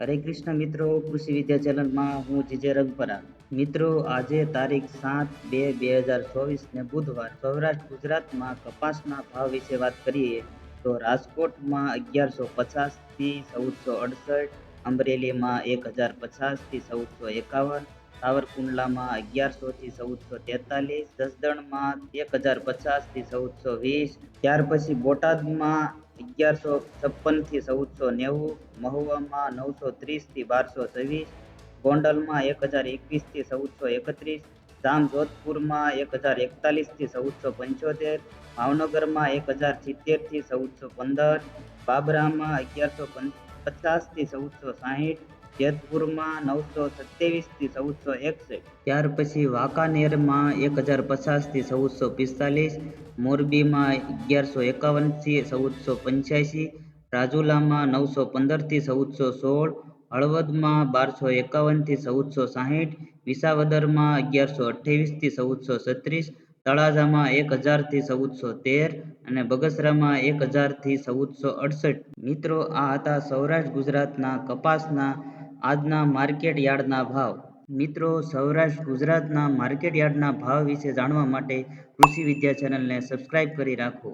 હરે કૃષ્ણ મિત્રો, કૃષિ વિદ્યા ચેનલમાં હું જીજે રંગપરા. મિત્રો, આજે તારીખ સાત બે બે હજાર ચોવીસને બુધવાર સૌરાષ્ટ્ર, ગુજરાતમાં કપાસના ભાવ વિશે વાત કરીએ તો રાજકોટમાં અગિયારસો પચાસથી ચૌદસો અડસઠ, અમરેલીમાં એક હજાર પચાસથી ચૌદસો એકાવન સાવરકુંડલામાં અગિયારસોથી ચૌદસો તેતાલીસ જસદણમાં એક હજાર પચાસથી ચૌદસો વીસ ત્યાર પછી બોટાદમાં અગિયારસો છપ્પનથી ચૌદસો નેવું મહુવામાં નવસો ત્રીસથી બારસો છવ્વીસ ગોંડલમાં એક હજાર એકવીસથી ચૌદસો એકત્રીસ જામજોધપુરમાં એક હજાર એકતાલીસથી ચૌદસો પંચોતેર ભાવનગરમાં એક હજાર સિત્તેરથી ચૌદસો પંદર બાબરામાં અગિયારસો પચાસથી ચૌદસો સાહીઠ, જેતપુરમાં નવસો સત્યાવીસથી ચૌદસો એકસઠ. ત્યાર પછી વાંકાનેરમાં એક હજાર પચાસથી ચૌદસો પિસ્તાલીસ, મોરબીમાં અગિયારસો એકાવનથી ચૌદસો પંચ્યાસી, રાજુલામાં નવસો પંદરથી ચૌદસો સોળ, હળવદમાં બારસો એકાવનથી ચૌદસો સાહીઠ, વિસાવદરમાં અગિયારસો અઠ્યાવીસથી ચૌદસો છત્રીસ તળાજામાં એક હજારથી ચૌદસો તેર અને બગસરામાં એક હજારથી ચૌદસો અડસઠ મિત્રો આ હતા સૌરાષ્ટ્ર ગુજરાતના કપાસના આજના માર્કેટ યાર્ડના ભાવ. મિત્રો, સૌરાષ્ટ્ર ગુજરાતના માર્કેટ યાર્ડના ભાવ વિશે જાણવા માટે કૃષિ વિદ્યા ચેનલને સબસ્ક્રાઇબ કરી રાખો.